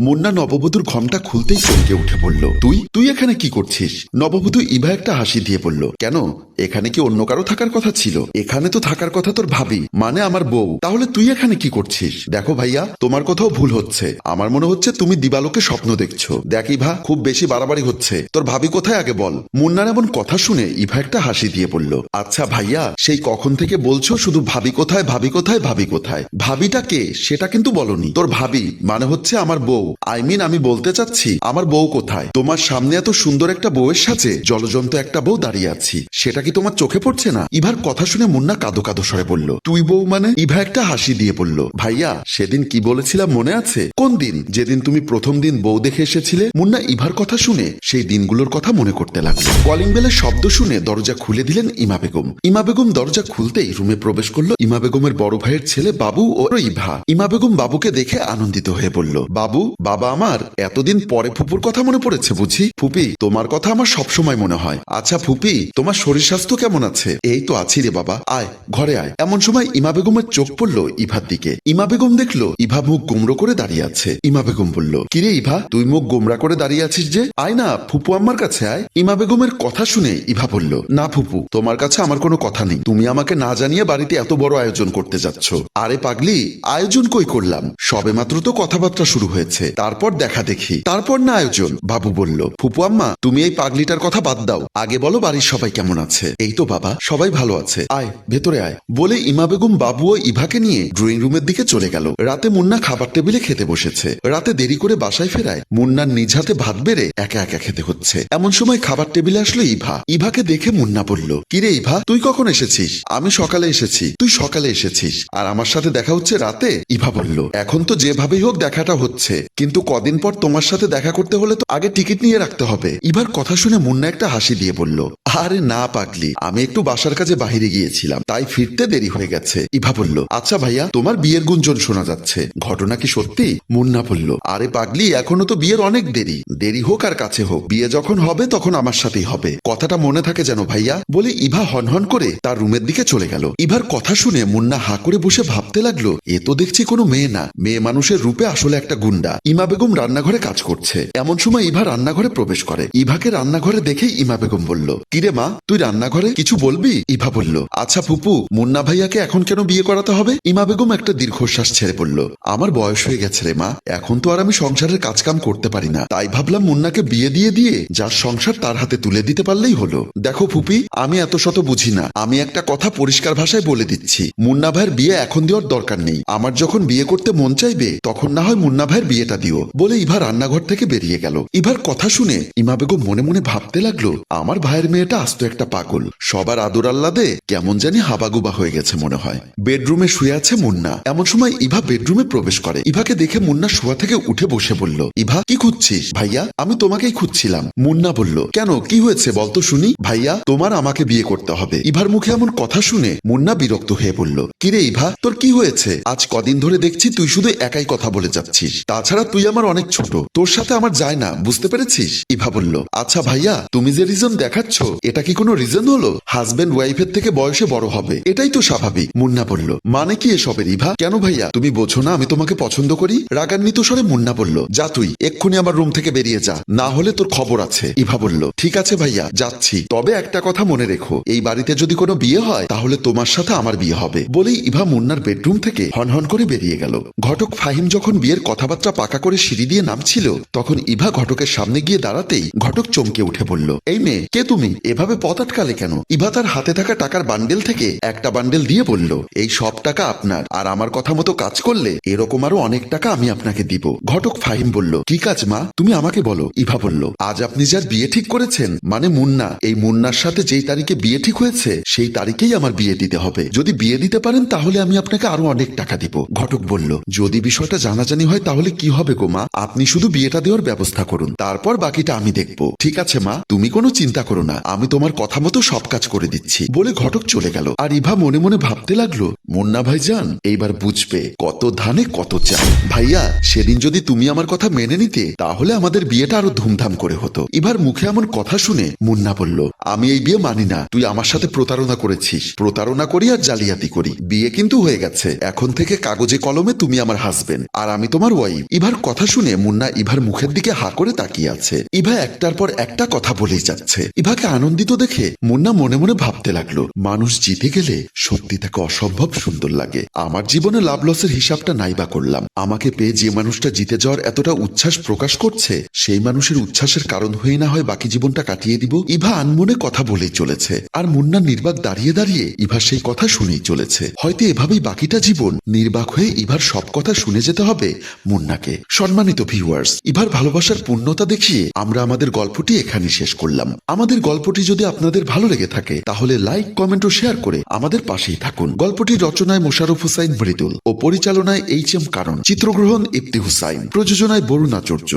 মুন্না নববধূর ঘমটা খুলতেই চমকে উঠে পড়ল। তুই? তুই এখানে কি করছিস? নববধূ ইভা একটা হাসি দিয়ে বলল, কেন? এখানে কি অন্য কারও থাকার কথা ছিল? এখানে তো থাকার কথা তোর ভাবি মানে আমার বউ। তাহলে তুই এখানে কি করছিস? দেখো ভাইয়া, তোমার কোথাও ভুল হচ্ছে। আমার মনে হচ্ছে তুমি দিবালোকে স্বপ্ন দেখছ। দেখ ইভা, খুব বেশি বাড়াবাড়ি হচ্ছে। তোর ভাবি কোথায় আগে বল? মুন্নার এমন কথা শুনে ইভা একটা হাসি দিয়ে বলল আচ্ছা ভাইয়া, সেই কখন থেকে বলছো শুধু ভাবি কোথায় ভাবি কোথায় ভাবি কোথায়? ভাবিটা কে? সেটা কিন্তু বলনি। তোর ভাবি মানে হচ্ছে আমার বউ। আই মিন, আমি বলতে চাচ্ছি, আমার বউ কোথায়? তোমার সামনে এত সুন্দর একটা বউয়ের সাথে জলজন্ত একটা বউ দাঁড়িয়ে আছি। সেটা কি তোমার চোখে পড়ছে না? ইভার কথা শুনে মুন্না কাদো কাদো স্বরে বলল, তুই বউ মানে? ইভা একটা হাসি দিয়ে বলল, ভাইয়া, সেদিন কি বলেছিলাম মনে আছে? কোন দিন? যেদিন তুমি প্রথম দিন বউ দেখে এসেছিলে? মুন্না ইভার কথা শুনে সেই দিনগুলোর কথা মনে করতে লাগল। কলিং বেলের শব্দ শুনে দরজা খুলে দিলেন ইমা বেগম। ইমা বেগম দরজা খুলতেই রুমে প্রবেশ করল ইমা বেগমের বড় ভাইয়ের ছেলে বাবু ও ইভা। ইমা বেগম বাবুকে দেখে আনন্দিত হয়ে বলল, বাবু বাবা আমার, এতদিন পরে ফুপুর কথা মনে পড়েছে বুঝি? ফুপি, তোমার কথা আমার সবসময় মনে হয়। আচ্ছা ফুপি, তোমার শরীর স্বাস্থ্য কেমন আছে? এই তো আছি রে বাবা। আয়, ঘরে আয়। এমন সময় ইমা বেগমের চোখ পড়ল ইভার দিকে। ইমা বেগম দেখল, ইভা মুখ গুমড়ো করে দাঁড়িয়ে আছে। ইমা বেগম বলল, কিরে ইভা, তুই মুখ গোমরা করে দাঁড়িয়ে আছিস যে? আয় না, ফুপু আমার কাছে আয়। ইমা বেগমের কথা শুনে ইভা বলল, না ফুপু, তোমার কাছে আমার কোনো কথা নেই। তুমি আমাকে না জানিয়ে বাড়িতে এত বড় আয়োজন করতে যাচ্ছ। আরে পাগলি, আয়োজন কই করলাম? সবে মাত্র তো কথাবার্তা শুরু হয়েছে। তারপর দেখা দেখি। তারপর না আয়োজন। বাবু বলল, ফুপু আম্মা, তুমি এই পাগলিটার কথা বাদ দাও। আগে বলো বাড়ির সবাই কেমন আছে? এই তো বাবা, সবাই ভালো আছে। আয়, ভেতরে আয়। বলে ইমা বেগম বাবু ও ইভাকে নিয়ে ড্রয়িং রুমের দিকে চলে গেল। রাতে মুন্না খাবার টেবিলে খেতে বসেছে। রাতে দেরি করে বাসায় ফেরায়, মুন্নার নিজ হাতে ভাত বেড়ে একা একা খেতে হচ্ছে। এমন সময় খাবার টেবিলে আসলো ইভা। ইভাকে দেখে মুন্না বলল, কিরে ইভা, তুই কখন এসেছিস? আমি সকালে এসেছি। তুই সকালে এসেছিস? আর আমার সাথে দেখা হচ্ছে রাতে? ইভা বলল, এখন তো যেভাবেই হোক দেখাটা হচ্ছে। কিন্তু কদিন পর তোমার সাথে দেখা করতে হলে তো আগে টিকিট নিয়ে রাখতে হবে। ইভার কথা শুনে মুন্না একটা হাসি দিয়ে বলল, আরে না পাগলি, আমি একটু বাসার কাজে বাহিরে গিয়েছিলাম, তাই ফিরতে দেরি হয়ে গেছে। ইভা বলল আচ্ছা ভাইয়া, তোমার বিয়ের গুঞ্জন শোনা যাচ্ছে। ঘটনা কি সত্যি? মুন্না বলল, আরে পাগলি, এখনও তো বিয়ের অনেক দেরি। দেরি হোক আর কাছে হোক, বিয়ে যখন হবে তখন আমার সাথেই হবে। কথাটা মনে থাকে যেন ভাইয়া? বলে ইভা হনহন করে তার রুমের দিকে চলে গেল। ইভার কথা শুনে মুন্না হা করে বসে ভাবতে লাগল, এ তো দেখছি কোনো মেয়ে না। মেয়ে মানুষের রূপে আসলে একটা গুন্ডা। ইমা বেগম রান্নাঘরে কাজ করছে। এমন সময় ইভা রান্নাঘরে প্রবেশ করে। ইভাকে রান্নাঘরে দেখে ইমা বেগম বলল, কিরে মা, তুই রান্নাঘরে কিছু বলবি? ইভা বলল আচ্ছা ফুপু, মুন্না ভাইয়াকে এখন কেন বিয়ে করাতে হবে? ইমা বেগম একটা দীর্ঘশ্বাস ছেড়ে বলল, আমার বয়স হয়ে গেছে রে মা, এখন তো আর আমি সংসারের কাজ কাম করতে পারি না। তাই ভাবলাম মুন্নাকে বিয়ে দিয়ে দিয়ে যার সংসার তার হাতে তুলে দিতে পারলেই হলো। দেখো ফুপি, আমি এত শত বুঝি না। আমি একটা কথা পরিষ্কার ভাষায় বলে দিচ্ছি। মুন্না ভাইয়ের বিয়ে এখন দেওয়ার দরকার নেই। আমার যখন বিয়ে করতে মন চাইবে, তখন না হয় মুন্না ভাইয়ের বিয়েটা দিও বলে ইভা রান্নাঘর থেকে বেরিয়ে গেল। ইভার কথা শুনে ইমা বেগম মনে মনে ভাবতে লাগল, আমার ভাইয়ের মেয়েটা আস্ত একটা পাগল। সবার আদর আল্লাদে কেমন জানি হাবাগুবা হয়ে গেছে মনে হয়। বেডরুমে শুয়ে আছে মুন্না। এমন সময় ইভা বেডরুমে প্রবেশ করে। ইভাকে দেখে মুন্না শোয়া থেকে উঠে বসে বলল, ইভা, কি খুঁজছিস? ভাইয়া, আমি তোমাকেই খুঁজছিলাম। মুন্না বলল, কেন? কি হয়েছে? বলতো শুনি। ভাইয়া, তোমার আমাকে বিয়ে করতে হবে। ইভার মুখে এমন কথা শুনে মুন্না বিরক্ত হয়ে বলল, কিরে ইভা, তোর কি হয়েছে? আজ কদিন ধরে দেখছি তুই শুধু একাই কথা বলে যাচ্ছিস। তাছাড়া তুই আমার অনেক ছোট। তোর সাথে আমার যায় না, বুঝতে পেরেছিস? ইভা বলল আচ্ছা ভাইয়া, তুমি যে রিজন দেখাচ্ছ, এটা কি কোনো রিজন হলো? হাজবেন্ড ওয়াইফের থেকে বয়সে বড় হবে, এটাই তো স্বাভাবিক। মুন্না বলল মানে কি এসবের ইভা? কেন ভাইয়া? তুমি বোঝো না, আমি তোমাকে পছন্দ করি? রাগান্বিত স্বরে মুন্না বলল, যা তুই, এক্ষুনি আমার রুম থেকে বেরিয়ে যা, না হলে তোর খবর আছে। ইভা বলল, ঠিক আছে ভাইয়া, যাচ্ছি। তবে একটা কথা মনে রেখো, এই বাড়িতে যদি কোনো বিয়ে হয়, তাহলে তোমার সাথে আমার বিয়ে হবে। বলেই ইভা মুন্নার বেডরুম থেকে হনহন করে বেরিয়ে গেল। ঘটক ফাহিম যখন বিয়ের কথাবার্তা পাকা করে সিঁড়ি দিয়ে নামছিল। তখন ইভা ঘটকের সামনে গিয়ে দাঁড়াতেই ঘটক চমকে উঠে বলল, এই মেয়ে, কে তুমি? এভাবে পথ আটকালে কেন? ইভা তার হাতে থাকা টাকার বান্ডেল থেকে একটা বান্ডেল দিয়ে বলল, এই সব টাকা আপনার, আর আমার কথা মতো কাজ করলে এরকম আরও অনেক টাকা আমি আপনাকে দিব। ঘটক ফাহিম বলল কি কাজ মা, তুমি আমাকে বলো। ইভা বলল, আজ আপনি যার বিয়ে ঠিক করেছেন মানে মুন্না, এই মুন্নার সাথে যেই তারিখে বিয়ে ঠিক হয়েছে, সেই তারিখেই আমার বিয়ে দিতে হবে। যদি বিয়ে দিতে পারেন, তাহলে আমি আপনাকে আরও অনেক টাকা দিব। ঘটক বলল, যদি বিষয়টা জানাজানি হয়, তাহলে কি হবে গো মা। আপনি শুধু বিয়েটা দেওয়ার ব্যবস্থা করুন, তারপর বাকিটা আমি দেখব। ঠিক আছে মা, তুমি কোনো চিন্তা করো না, আমি তোমার কথা মতো সব কাজ করে দিচ্ছি, বলে ঘটক চলে গেল। আর ইভা মনে মনে ভাবতে লাগল, মুন্না ভাই যান এইবার বুঝবে কত ধানে কত চাল। ভাইয়া, সেদিন যদি তুমি আমার কথা মেনে নিতে, তাহলে আমাদের বিয়েটা আরও ধুমধাম করে হতো। ইভার মুখে এমন কথা শুনে মুন্না বলল, আমি এই বিয়ে মানি না, তুই আমার সাথে প্রতারণা করেছিস। প্রতারণা করি আর জালিয়াতি করি। বিয়ে কিন্তু হয়ে গেছে, এখন থেকে কাগজে কলমে তুমি আমার হাসবেন্ড আর আমি তোমার ওয়াইফ ইভার কথা শুনে মুন্না ইভার মুখের দিকে হা করে তাকিয়ে আছে। ইভা একটার পর একটা কথা বলেই যাচ্ছে। ইভাকে আনন্দিত দেখে মুন্না মনে মনে ভাবতে লাগল, মানুষ জিতে গেলে সত্যি তাকে অসম্ভব সুন্দর লাগে। আমার জীবনে লাভ লসের হিসাবটা নাইবা করলাম। আমাকে পেয়ে যে মানুষটা জিতে যাওয়ার এতটা উচ্ছ্বাস প্রকাশ করছে, সেই মানুষের উচ্ছ্বাসের কারণ হয়ে না হয় বাকি জীবনটা কাটিয়ে দিব। ইভা আনমনে কথা বলেই চলেছে। আর মুন্না নির্বাক দাঁড়িয়ে দাঁড়িয়ে ইভা সেই কথা শুনেই চলেছে। হয়তো এভাবেই বাকিটা জীবন নির্বাক হয়ে ইভার সব কথা শুনে যেতে হবে মুন্নাকে। সম্মানিত ভিউয়ার্স এবার ভালোবাসার পূর্ণতা দেখিয়ে আমরা আমাদের গল্পটি এখানে শেষ করলাম। আমাদের গল্পটি যদি আপনাদের ভালো লেগে থাকে, তাহলে লাইক কমেন্ট ও শেয়ার করে আমাদের পাশেই থাকুন। গল্পটি রচনায় মোশারফ হুসাইন মৃদুল ও পরিচালনায় এইচ এম কারণ। চিত্রগ্রহণ ইফতি হুসাইন। প্রযোজনায় বরুণ আচার্য।